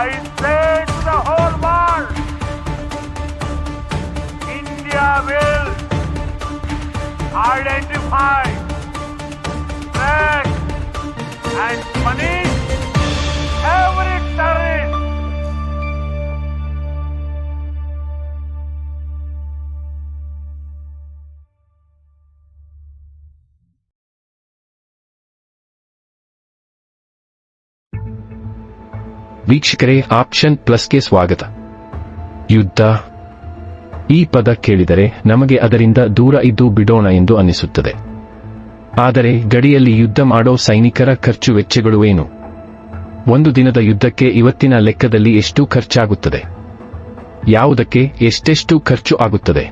I say to the whole world, India will identify, track and money. ವೀಕ್ಷಕರೇ, option ಪ್ಲಸ್ಗೆ ಸ್ವಾಗತ. ಯುದ್ಧ. ಈ ಪದ ಕೇಳಿದರೆ ನಮಗೆ ಅದರಿಂದ ದೂರ ಇದ್ದು ಬಿಡೋಣ ಎಂದು ಅನಿಸುತ್ತದೆ ಆದರೆ, ಗಡಿಯಲ್ಲಿ ಯುದ್ಧ ಮಾಡೋ ಸೈನಿಕರ ಖರ್ಚು ವೆಚ್ಚಗಳು ಏನು? ಒಂದು ದಿನದ ಯುದ್ಧಕ್ಕೆ ಇವತ್ತಿನ ಲೆಕ್ಕದಲ್ಲಿ ಎಷ್ಟು ಖರ್ಚಾಗುತ್ತದೆ? ಯಾವುದಕ್ಕೆ ಎಷ್ಟೆಷ್ಟು ಖರ್ಚು ಆಗುತ್ತದೆ?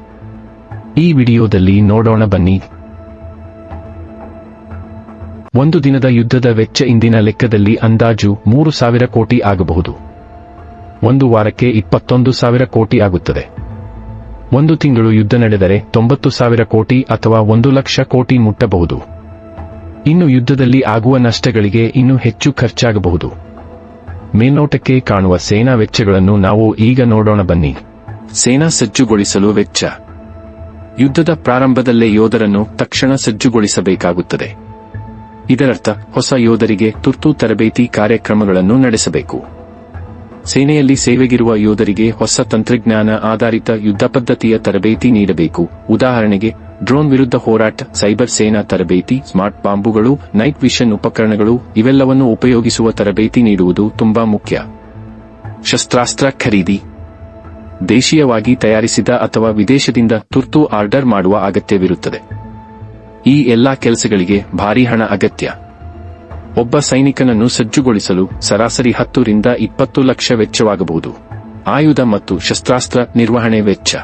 ಈ ವಿಡಿಯೋದಲ್ಲಿ ನೋಡೋಣ ಬನ್ನಿ. ಒಂದು ದಿನದ ಯುದ್ಧದ ವೆಚ್ಚ ಇಂದಿನ ಲೆಕ್ಕದಲ್ಲಿ ಅಂದಾಜು ಮೂರು ಸಾವಿರ ಕೋಟಿ ಆಗಬಹುದು. ಒಂದು ವಾರಕ್ಕೆ ಇಪ್ಪತ್ತೊಂದು ಸಾವಿರ ಕೋಟಿ ಆಗುತ್ತದೆ. ಒಂದು ತಿಂಗಳು ಯುದ್ಧ ನಡೆದರೆ ತೊಂಬತ್ತು ಸಾವಿರ ಕೋಟಿ ಅಥವಾ ಒಂದು ಲಕ್ಷ ಕೋಟಿ ಮುಟ್ಟಬಹುದು. ಇನ್ನು ಯುದ್ಧದಲ್ಲಿ ಆಗುವ ನಷ್ಟಗಳಿಗೆ ಇನ್ನೂ ಹೆಚ್ಚು ಖರ್ಚಾಗಬಹುದು. ಮೇಲ್ನೋಟಕ್ಕೆ ಕಾಣುವ ಸೇನಾ ವೆಚ್ಚಗಳನ್ನು ನಾವು ಈಗ ನೋಡೋಣ ಬನ್ನಿ. ಸೇನಾ ಸಜ್ಜುಗೊಳಿಸಲು ವೆಚ್ಚ. ಯುದ್ಧದ ಪ್ರಾರಂಭದಲ್ಲೇ ಯೋಧರನ್ನು ತಕ್ಷಣ ಸಜ್ಜುಗೊಳಿಸಬೇಕಾಗುತ್ತದೆ. ಇದರರ್ಥ ಹೊಸ ಯೋಧರಿಗೆ ತುರ್ತು ತರಬೇತಿ ಕಾರ್ಯಕ್ರಮಗಳನ್ನು ನಡೆಸಬೇಕು. ಸೇನೆಯಲ್ಲಿ ಸೇವೆಗಿರುವ ಯೋಧರಿಗೆ ಹೊಸ ತಂತ್ರಜ್ಞಾನ ಆಧಾರಿತ ಯುದ್ಧ ಪದ್ಧತಿಯ ತರಬೇತಿ ನೀಡಬೇಕು. ಉದಾಹರಣೆಗೆ, ಡ್ರೋನ್ ವಿರುದ್ಧ ಹೋರಾಟ, ಸೈಬರ್ ಸೇನಾ ತರಬೇತಿ, ಸ್ಮಾರ್ಟ್ ಬಾಂಬುಗಳು, ನೈಟ್ ವಿಷನ್ ಉಪಕರಣಗಳು, ಇವೆಲ್ಲವನ್ನು ಉಪಯೋಗಿಸುವ ತರಬೇತಿ ನೀಡುವುದು ತುಂಬಾ ಮುಖ್ಯ. ಶಸ್ತ್ರಾಸ್ತ್ರ ಖರೀದಿ. ದೇಶೀಯವಾಗಿ ತಯಾರಿಸಿದ ಅಥವಾ ವಿದೇಶದಿಂದ ತುರ್ತು ಆರ್ಡರ್ ಮಾಡುವ ಅಗತ್ಯವಿರುತ್ತದೆ. ಈ ಎಲ್ಲಾ ಕೆಲಸಗಳಿಗೆ ಭಾರಿ ಹಣ ಅಗತ್ಯ. ಒಬ್ಬ ಸೈನಿಕನನ್ನು ಸಜ್ಜುಗೊಳಿಸಲು ಸರಾಸರಿ ಹತ್ತರಿಂದ ಇಪ್ಪತ್ತು ಲಕ್ಷ ವೆಚ್ಚವಾಗಬಹುದು. ಆಯುಧ ಮತ್ತು ಶಸ್ತ್ರಾಸ್ತ್ರ ನಿರ್ವಹಣೆ ವೆಚ್ಚ.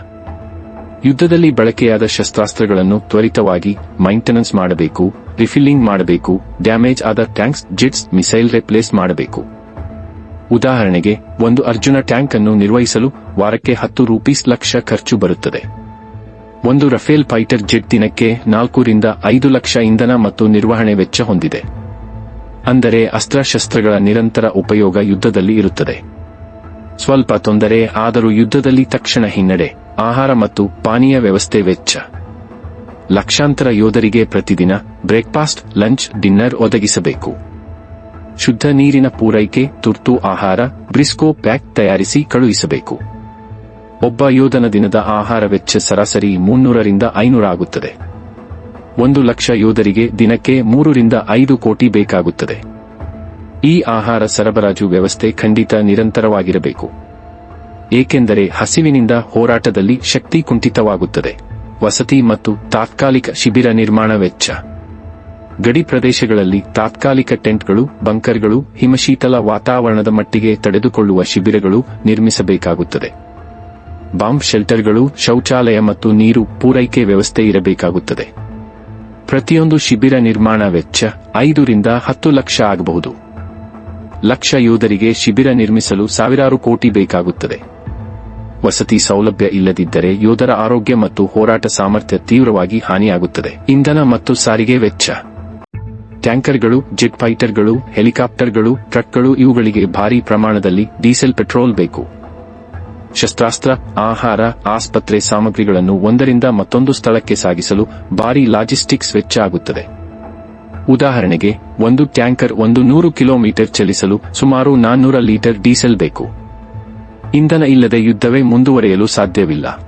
ಯುದ್ಧದಲ್ಲಿ ಬಳಕೆಯಾದ ಶಸ್ತ್ರಾಸ್ತ್ರಗಳನ್ನು ತ್ವರಿತವಾಗಿ ಮೈಂಟೆನೆನ್ಸ್ ಮಾಡಬೇಕು ರಿಫಿಲ್ಲಿಂಗ್ ಮಾಡಬೇಕು ಡ್ಯಾಮೇಜ್ ಆದ ಟ್ಯಾಂಕ್ಸ್ ಜಿಟ್ಸ್ ಮಿಸೈಲ್ ರಿಪ್ಲೇಸ್ ಮಾಡಬೇಕು. ಉದಾಹರಣೆಗೆ, ಒಂದು ಅರ್ಜುನ ಟ್ಯಾಂಕ್ ಅನ್ನು ನಿರ್ವಹಿಸಲು ವಾರಕ್ಕೆ ಹತ್ತು ರೂಪೀಸ್ ಲಕ್ಷ ಖರ್ಚು ಬರುತ್ತದೆ. ಒಂದು ರಫೇಲ್ ಫೈಟರ್ ಜೆಟ್ ದಿನಕ್ಕೆ ನಾಲ್ಕರಿಂದ ಐದು ಲಕ್ಷ ಇಂಧನ ಮತ್ತು ನಿರ್ವಹಣೆ ವೆಚ್ಚ ಹೊಂದಿದೆ. ಅಂದರೆ ಅಸ್ತ್ರಶಸ್ತ್ರಗಳ ನಿರಂತರ ಉಪಯೋಗ ಯುದ್ಧದಲ್ಲಿ ಇರುತ್ತದೆ. ಸ್ವಲ್ಪ ತೊಂದರೆ, ಆದರೂ ಯುದ್ಧದಲ್ಲಿ ತಕ್ಷಣ ಹಿನ್ನಡೆ, ಆಹಾರ ಮತ್ತು ಪಾನೀಯ ವ್ಯವಸ್ಥೆ ವೆಚ್ಚ. ಲಕ್ಷಾಂತರ ಯೋಧರಿಗೆ ಪ್ರತಿದಿನ ಬ್ರೇಕ್ಫಾಸ್ಟ್, ಲಂಚ್, ಡಿನ್ನರ್ ಒದಗಿಸಬೇಕು. ಶುದ್ಧ ನೀರಿನ ಪೂರೈಕೆ, ತುರ್ತು ಆಹಾರ, ಬ್ರಿಸ್ಕೋ ಪ್ಯಾಕ್ ತಯಾರಿಸಿ ಕಳುಹಿಸಬೇಕು. ಒಬ್ಬ ಯೋಧನ ದಿನದ ಆಹಾರ ವೆಚ್ಚ ಸರಾಸರಿ ಮುನ್ನೂರರಿಂದ ಐನೂರ ಆಗುತ್ತದೆ. ಒಂದು ಲಕ್ಷ ಯೋಧರಿಗೆ ದಿನಕ್ಕೆ ಮೂರರಿಂದ ಐದು ಕೋಟಿ ಬೇಕಾಗುತ್ತದೆ. ಈ ಆಹಾರ ಸರಬರಾಜು ವ್ಯವಸ್ಥೆ ಖಂಡಿತ ನಿರಂತರವಾಗಿರಬೇಕು. ಏಕೆಂದರೆ ಹಸಿವಿನಿಂದ ಹೋರಾಟದಲ್ಲಿ ಶಕ್ತಿ ಕುಂಠಿತವಾಗುತ್ತದೆ. ವಸತಿ ಮತ್ತು ತಾತ್ಕಾಲಿಕ ಶಿಬಿರ ನಿರ್ಮಾಣ ವೆಚ್ಚ. ಗಡಿ ಪ್ರದೇಶಗಳಲ್ಲಿ ತಾತ್ಕಾಲಿಕ ಟೆಂಟ್ಗಳು, ಬಂಕರ್ಗಳು, ಹಿಮಶೀತಲ ವಾತಾವರಣದ ಮಟ್ಟಿಗೆ ತಡೆದುಕೊಳ್ಳುವ ಶಿಬಿರಗಳು ನಿರ್ಮಿಸಬೇಕಾಗುತ್ತದೆ. ಬಾಂಬ್ ಶೆಲ್ಟರ್ಗಳು, ಶೌಚಾಲಯ ಮತ್ತು ನೀರು ಪೂರೈಕೆ ವ್ಯವಸ್ಥೆ ಇರಬೇಕಾಗುತ್ತದೆ. ಪ್ರತಿಯೊಂದು ಶಿಬಿರ ನಿರ್ಮಾಣ ವೆಚ್ಚ ಐದರಿಂದ ಹತ್ತು ಲಕ್ಷ ಆಗಬಹುದು. ಲಕ್ಷ ಯೋಧರಿಗೆ ಶಿಬಿರ ನಿರ್ಮಿಸಲು ಸಾವಿರಾರು ಕೋಟಿ ಬೇಕಾಗುತ್ತದೆ. ವಸತಿ ಸೌಲಭ್ಯ ಇಲ್ಲದಿದ್ದರೆ ಯೋಧರ ಆರೋಗ್ಯ ಮತ್ತು ಹೋರಾಟ ಸಾಮರ್ಥ್ಯ ತೀವ್ರವಾಗಿ ಹಾನಿಯಾಗುತ್ತದೆ. ಇಂಧನ ಮತ್ತು ಸಾರಿಗೆ ವೆಚ್ಚ. ಟ್ಯಾಂಕರ್ಗಳು, ಜೆಟ್ ಫೈಟರ್ಗಳು, ಹೆಲಿಕಾಪ್ಟರ್ಗಳು, ಟ್ರಕ್ಗಳು ಇವುಗಳಿಗೆ ಭಾರೀ ಪ್ರಮಾಣದಲ್ಲಿ ಡೀಸೆಲ್ ಪೆಟ್ರೋಲ್ ಬೇಕು. ಶಸ್ತ್ರಾಸ್ತ್ರ, ಆಹಾರ, ಆಸ್ಪತ್ರೆ ಸಾಮಗ್ರಿಗಳನ್ನು ಒಂದರಿಂದ ಮತ್ತೊಂದು ಸ್ಥಳಕ್ಕೆ ಸಾಗಿಸಲು ಭಾರಿ ಲಾಜಿಸ್ಟಿಕ್ಸ್ ವೆಚ್ಚ ಆಗುತ್ತದೆ. ಉದಾಹರಣೆಗೆ, ಒಂದು ಟ್ಯಾಂಕರ್ ಒಂದು ನೂರು ಕಿಲೋಮೀಟರ್ ಚಲಿಸಲು ಸುಮಾರು ನಾನ್ನೂರ ಲೀಟರ್ ಡೀಸೆಲ್ ಬೇಕು. ಇಂಧನ ಇಲ್ಲದೆ ಯುದ್ಧವೇ ಮುಂದುವರೆಯಲು ಸಾಧ್ಯವಿಲ್ಲ.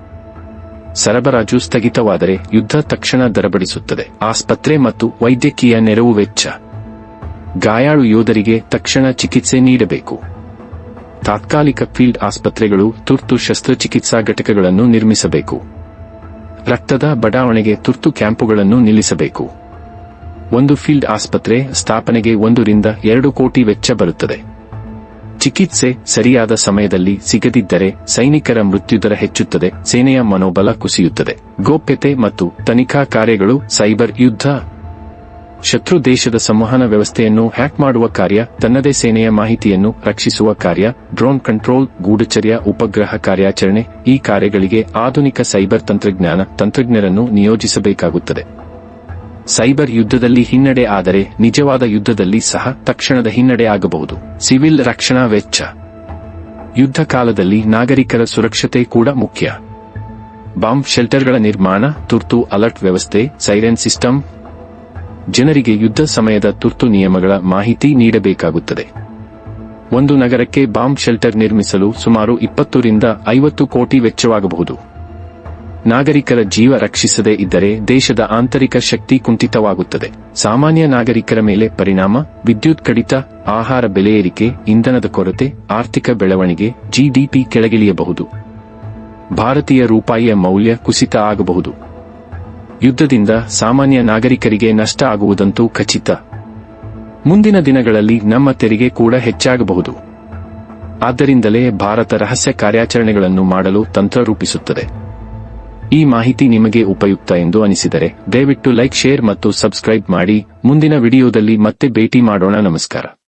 ಸರಬರಾಜು ಸ್ಥಗಿತವಾದರೆ ಯುದ್ಧ ತಕ್ಷಣ ದರಬಡಿಸುತ್ತದೆ. ಆಸ್ಪತ್ರೆ ಮತ್ತು ವೈದ್ಯಕೀಯ ನೆರವು ವೆಚ್ಚ. ಗಾಯಾಳು ಯೋಧರಿಗೆ ತಕ್ಷಣ ಚಿಕಿತ್ಸೆ ನೀಡಬೇಕು. ತಾತ್ಕಾಲಿಕ ಫೀಲ್ಡ್ ಆಸ್ಪತ್ರೆಗಳು, ತುರ್ತು ಶಸ್ತ್ರಚಿಕಿತ್ಸಾ ಘಟಕಗಳನ್ನು ನಿರ್ಮಿಸಬೇಕು. ರಕ್ತದ ಬಡಾವಣೆಗೆ ತುರ್ತು ಕ್ಯಾಂಪುಗಳನ್ನು ನಿಲ್ಲಿಸಬೇಕು. ಒಂದು ಫೀಲ್ಡ್ ಆಸ್ಪತ್ರೆ ಸ್ಥಾಪನೆಗೆ ಒಂದರಿಂದ ಎರಡು ಕೋಟಿ ವೆಚ್ಚ ಬರುತ್ತದೆ. ಚಿಕಿತ್ಸೆ ಸರಿಯಾದ ಸಮಯದಲ್ಲಿ ಸಿಗದಿದ್ದರೆ ಸೈನಿಕರ ಮೃತ್ಯುದರ ಹೆಚ್ಚುತ್ತದೆ, ಸೇನೆಯ ಮನೋಬಲ ಕುಸಿಯುತ್ತದೆ. ಗೋಪ್ಯತೆ ಮತ್ತು ತನಿಖಾ ಕಾರ್ಯಗಳು, ಸೈಬರ್ ಯುದ್ಧ ಶತ್ರು ದೇಶದ ಸಂವಹನ ವ್ಯವಸ್ಥೆಯನ್ನು ಹ್ಯಾಕ್ ಮಾಡುವ ಕಾರ್ಯ, ತನ್ನದೇ ಸೇನೆಯ ಮಾಹಿತಿಯನ್ನು ರಕ್ಷಿಸುವ ಕಾರ್ಯ, ಡ್ರೋನ್ ಕಂಟ್ರೋಲ್, ಗೂಢಚರ್ಯ, ಉಪಗ್ರಹ ಕಾರ್ಯಾಚರಣೆ, ಈ ಕಾರ್ಯಗಳಿಗೆ ಆಧುನಿಕ ಸೈಬರ್ ತಂತ್ರಜ್ಞಾನ, ತಂತ್ರಜ್ಞರನ್ನು ನಿಯೋಜಿಸಬೇಕಾಗುತ್ತದೆ. ಸೈಬರ್ ಯುದ್ಧದಲ್ಲಿ ಹಿನ್ನಡೆ ಆದರೆ, ನಿಜವಾದ ಯುದ್ಧದಲ್ಲಿ ಸಹ ತಕ್ಷಣದ ಹಿನ್ನಡೆ ಆಗಬಹುದು. ಸಿವಿಲ್ ರಕ್ಷಣಾ ವೆಚ್ಚ. ಯುದ್ಧ ಕಾಲದಲ್ಲಿ ನಾಗರಿಕರ ಸುರಕ್ಷತೆ ಕೂಡ ಮುಖ್ಯ. ಬಾಂಬ್ ಶೆಲ್ಟರ್ಗಳ ನಿರ್ಮಾಣ, ತುರ್ತು ಅಲರ್ಟ್ ವ್ಯವಸ್ಥೆ, ಸೈರೆನ್ ಸಿಸ್ಟಮ್ ಜನರಿಗೆ ಯುದ್ಧ ಸಮಯದ ತುರ್ತು ನಿಯಮಗಳ ಮಾಹಿತಿ ನೀಡಬೇಕಾಗುತ್ತದೆ. ಒಂದು ನಗರಕ್ಕೆ ಬಾಂಬ್ ಶೆಲ್ಟರ್ ನಿರ್ಮಿಸಲು ಸುಮಾರು ಇಪ್ಪತ್ತರಿಂದ ಐವತ್ತು ಕೋಟಿ ವೆಚ್ಚವಾಗಬಹುದು. ನಾಗರಿಕರ ಜೀವ ರಕ್ಷಿಸದೇ ಇದ್ದರೆ ದೇಶದ ಆಂತರಿಕ ಶಕ್ತಿ ಕುಂಠಿತವಾಗುತ್ತದೆ. ಸಾಮಾನ್ಯ ನಾಗರಿಕರ ಮೇಲೆ ಪರಿಣಾಮ, ವಿದ್ಯುತ್ ಕಡಿತ, ಆಹಾರ ಬೆಲೆ ಏರಿಕೆ, ಇಂಧನದ ಕೊರತೆ, ಆರ್ಥಿಕ ಬೆಳವಣಿಗೆ ಜಿಡಿಪಿ ಕೆಳಗಿಳಿಯಬಹುದು. ಭಾರತೀಯ ರೂಪಾಯಿಯ ಮೌಲ್ಯ ಕುಸಿತ ಆಗಬಹುದು. ಯುದ್ಧದಿಂದ ಸಾಮಾನ್ಯ ನಾಗರಿಕರಿಗೆ ನಷ್ಟ ಆಗುವುದಂತೂ ಖಚಿತ. ಮುಂದಿನ ದಿನಗಳಲ್ಲಿ ನಮ್ಮ ತೆರಿಗೆ ಕೂಡ ಹೆಚ್ಚಾಗಬಹುದು. ಆದ್ದರಿಂದಲೇ ಭಾರತ ರಹಸ್ಯ ಕಾರ್ಯಾಚರಣೆಗಳನ್ನು ಮಾಡಲು ತಂತ್ರ ರೂಪಿಸುತ್ತದೆ. ಈ ಮಾಹಿತಿ ನಿಮಗೆ ಉಪಯುಕ್ತ ಎಂದು ಅನಿಸಿದರೆ ದಯವಿಟ್ಟು ಲೈಕ್, ಶೇರ್ ಮತ್ತು ಸಬ್ಸ್ಕ್ರೈಬ್ ಮಾಡಿ. ಮುಂದಿನ ವಿಡಿಯೋದಲ್ಲಿ ಮತ್ತೆ ಭೇಟಿ ಮಾಡೋಣ. ನಮಸ್ಕಾರ.